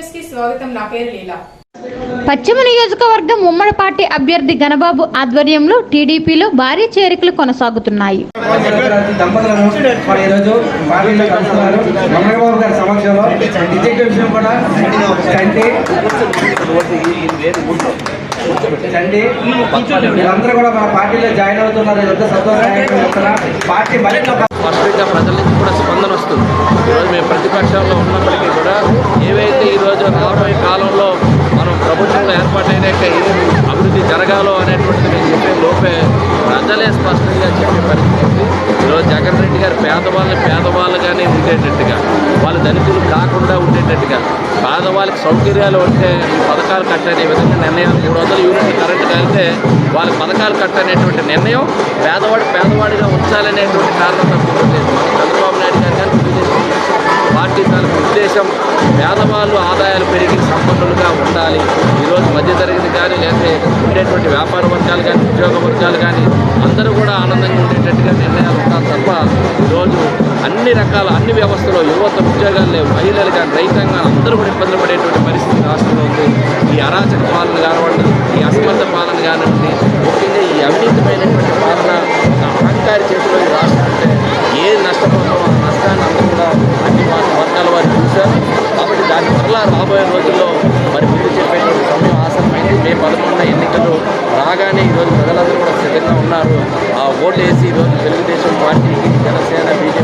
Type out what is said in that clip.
నమస్కారం ఎస్వీఎన్ న్యూస్కి స్వాగతం. నా పేరు లీలా. పశ్చిమ నియోజకవర్గం ఉమ్మడి పార్టీ అభ్యర్థి గణబాబు ఆధ్వర్యంలో టీడీపీలో భారీ చేరికలు కొనసాగుతున్నాయి. చండి. కూడా మన పార్టీలో జాయిన్ అవుతున్నారు. సంతోషంగా. పార్టీ మరింత ప్రజల నుంచి కూడా స్పందన వస్తుంది. ఈరోజు మేము ప్రతిపక్షంలో ఉన్నప్పటికీ కూడా ఏవైతే ఈరోజు రాబోయే కాలంలో మనం ప్రభుత్వంలో ఏర్పాటైనాక అభివృద్ధి జరగాలో అనేటువంటిది మేము చెప్పే లోపే ప్రజలే స్పష్టంగా చెప్పే పరిస్థితి ఉంది. ఈరోజు జగన్ రెడ్డి గారు పేదవాళ్ళని పేదవాళ్ళుగానే ఉండేటట్టుగా వాళ్ళు దళితులు కాకుండా ఉండేటట్టుగా పేదవాళ్ళకి సౌకర్యాలు ఉంటే పథకాలు కట్టనే విధంగా నిర్ణయం మూడు వందల యూనిట్లు కరెంట్ కలిగితే వాళ్ళకి పథకాలు కట్టనేటువంటి నిర్ణయం పేదవాడు పేదవాడిగా ఉంచాలనేటువంటి కారణం తప్పించలేదు ఉద్దేశం పేదవాళ్ళు ఆదాయాలు పెరిగి సంపన్నులుగా ఉండాలి. ఈరోజు మధ్యతరగతి కానీ లేకపోతే ఉండేటువంటి వ్యాపార వర్గాలు కానీ ఉద్యోగ వర్గాలు కానీ అందరూ కూడా ఆనందంగా ఉండేటట్టుగా నిర్ణయాలు ఉండాలి తప్ప ఈరోజు అన్ని రకాల అన్ని వ్యవస్థలో యువత ఉద్యోగాలు లేవు. మహిళలు కానీ రైతాంగం అందరూ కూడా ఇబ్బందులు పడేటువంటి పరిస్థితి రాష్ట్రంలో ఉంది. ఈ అరాచక పాలన కానివ్వండి ఈ అసమర్థ పాలన కానివ్వండి ముఖ్యంగా ఈ అవినీతిమైనటువంటి పాలన అహంకారి చేతిలో వారు కాబట్టి దాని వల్ల రాబోయే రోజుల్లో మరి ముందు చెప్పేటువంటి సమయం ఆసరమైంది మే పదకొండున ఎన్నికలు రాగానే ఈరోజు ప్రజలందరూ కూడా సిద్ధంగా ఉన్నారు. ఆ ఓట్లు వేసి ఈరోజు తెలుగుదేశం పార్టీకి జనసేన బీజేపీ